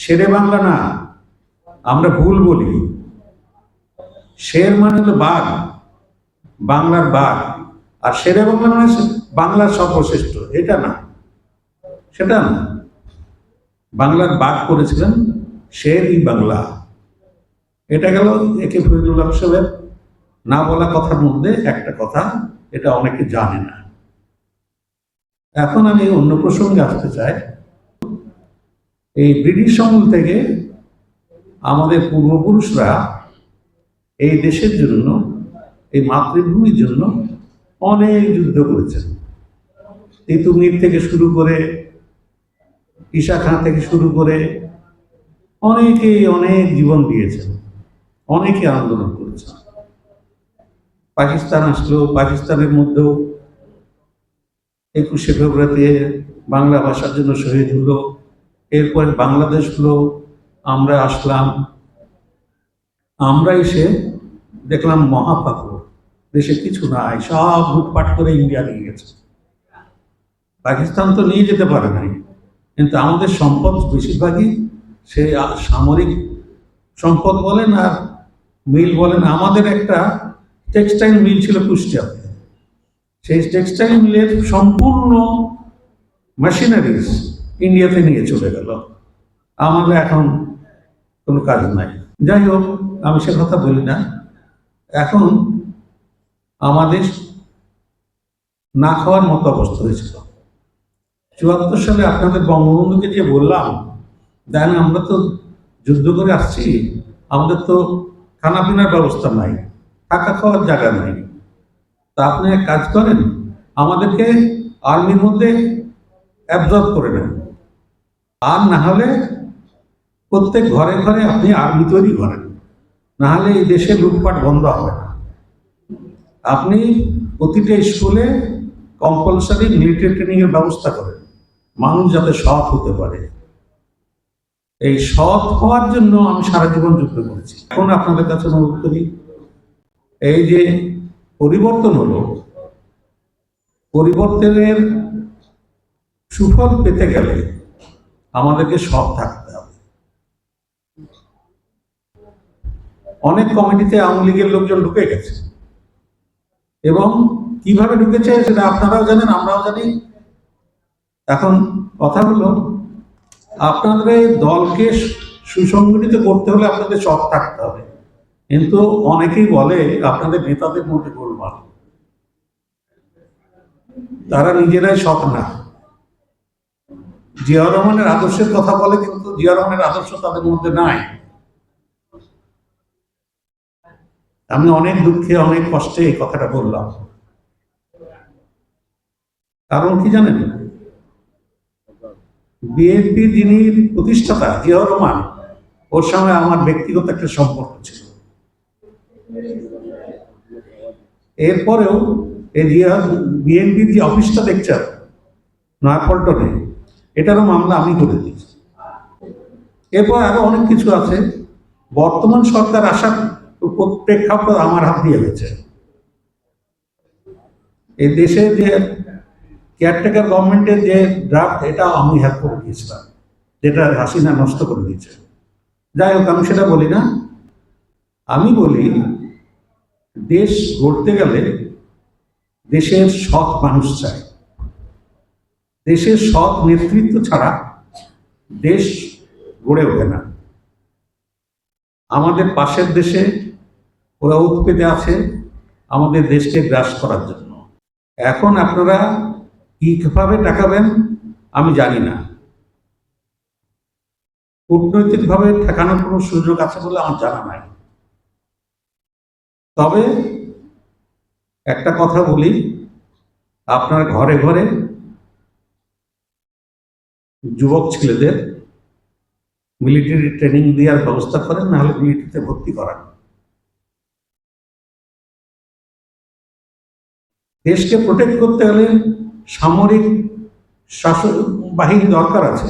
শেরে বাংলা না, আমরা ভুল বলি। শের মানে হলো বাঘ, বাংলার বাঘ। আর শেরে বাংলা মানে বাংলার সর্বশ্রেষ্ঠ, এটা না, সেটা না। বাংলার বাঘ করেছিলেন শের ই বাংলা। এটা গেল একে ফরিদুল্লাহ সাহেবের। না বলা কথার মধ্যে একটা কথা, এটা অনেকে জানে না। এখন আমি অন্য প্রসঙ্গে আসতে চাই। এই ব্রিটিশ আমল থেকে আমাদের পূর্বপুরুষরা এই দেশের জন্য, এই মাতৃভূমির জন্য অনেক যুদ্ধ করেছেন। তিতুমির থেকে শুরু করে ঈশা খান থেকে শুরু করে অনেকেই অনেক জীবন দিয়েছেন, অনেকে আন্দোলন করেছেন। পাকিস্তান আসলো, পাকিস্তানের মধ্যেও একুশে ফেব্রুয়ারিতে বাংলা ভাষার জন্য শহীদ হলো। এরপরে বাংলাদেশ হলো আমরা আসলাম। আমরা এসে দেখলাম মহাপাকর দেশে কিছু নাই, সব লুটপাট করে ইন্ডিয়া নিয়ে গেছে। পাকিস্তান তো নিয়ে যেতে পারে নাই, কিন্তু আমাদের সম্পদ বেশিরভাগই সে সামরিক সম্পদ বলেন আর মিল বলেন, আমাদের একটা টেক্সটাইল মিল ছিল কুষ্টিয়াতে সেই টেক্সটাইল মিলের সম্পূর্ণ মেশিনারিজ ইন্ডিয়াতে নিয়ে চলে গেল। আমাদের এখন কোনো কাজ নাই। যাই হোক, আমি সে কথা বলি না। এখন আমাদের না খাওয়ার মতো অবস্থা হয়েছিল। চুয়াত্তর সালে আপনাদের বঙ্গবন্ধুকে যে বললাম দেখেন আমরা তো যুদ্ধ করে আসছি, আমাদের তো খানা পিনার ব্যবস্থা নাই, থাকা খাওয়ার জায়গা নাই। তা আপনি এক কাজ করেন, আমাদেরকে আর্মির মধ্যে অ্যাবজর্ব করে নেন। আর না হলে প্রত্যেক ঘরে ঘরে আপনি আর্মি তৈরি করেন। না হলে এই দেশে লুটপাট বন্ধ হবে না। আপনি প্রতিটা স্কুলে কম্পালসারি মিলিটারি ট্রেনিং এর ব্যবস্থা করেন। মানুষ যাতে সৎ হতে পারে। এই সৎ হওয়ার জন্য আমি সারা জীবন যুদ্ধ করেছি। এখন আপনাদের কাছে অনুরোধ করি, এই যে পরিবর্তন হলো, পরিবর্তনের সুফল পেতে গেলে আমাদেরকে সব থাকতে হবে। অনেক কমিটিতে আওয়ামী লীগের লোকজন ঢুকে গেছে। এবং কীভাবে ঢুকেছে সেটা আপনারাও জানেন, আমরাও জানি। এখন কথা হলো, আপনাদের দলকে সুসংগঠিত করতে হলে আপনাদের সৎ থাকতে হবে। কিন্তু অনেকেই বলে আপনাদের নেতাদের মধ্যে গোলমাল। তারা নিজেরাই সৎ না। জিয়া রহমানের আদর্শের কথা বলে, কিন্তু জিয়া রহমানের আদর্শ তাদের মধ্যে নাই। আমি অনেক দুঃখে, অনেক কষ্টে এই কথাটা বললাম। কারণ কি জানেন? বিএনপি যিনি প্রতিষ্ঠাতা, জিয়া রহমান, ওর সঙ্গে আমার ব্যক্তিগত একটা সম্পর্ক ছিল। এরপরেও এই জিয়া বিএনপির যে অফিসটা দেখছেন, নয়াপল্টনে এটারও মামলা আমি করে দিয়েছি এরপর আরও অনেক কিছু আছে। বর্তমান সরকার আসার প্রেক্ষাপট আমার হাত দিয়ে হয়েছে এই দেশে যে কেয়ারটেকার গভর্নমেন্টের যে ড্রাফট এটা আমি হেল্প করে দিয়েছিলাম, যেটা হাসিনা নষ্ট করে দিয়েছে। যাই হোক, আমি সেটা বলি না। আমি বলি, দেশ গড়তে গেলে দেশের সৎ মানুষ চাই দেশের সৎ নেতৃত্ব ছাড়া দেশ গড়ে ওঠে না। আমাদের পাশের দেশে ওরা উৎপেতে আছে আমাদের দেশকে গ্রাস করার জন্য। এখন আপনারা কীভাবে টাকাবেন আমি জানি না। কূটনৈতিকভাবে ঠেকানোর কোনো সুযোগ আছে বলে আমার জানা নাই। তবে একটা কথা বলি, আপনার ঘরে ঘরে যুবক ছেলেদের মিলিটারি ট্রেনিং দেওয়ার ব্যবস্থা করেন, নাহলে মিলিটারিতে ভর্তি করান। দেশকে প্রোটেক্ট করতে হলে সামরিক শাসন বাহিনী দরকার আছে।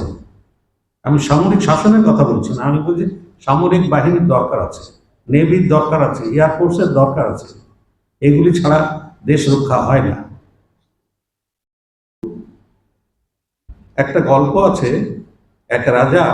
আমি সামরিক শাসনের কথা বলছি না, আমি বলছি সামরিক বাহিনীর দরকার আছে নেভির দরকার আছে এয়ারফোর্সের দরকার আছে। এগুলি ছাড়া দেশ রক্ষা হয় না। একটা গল্প আছে এক রাজা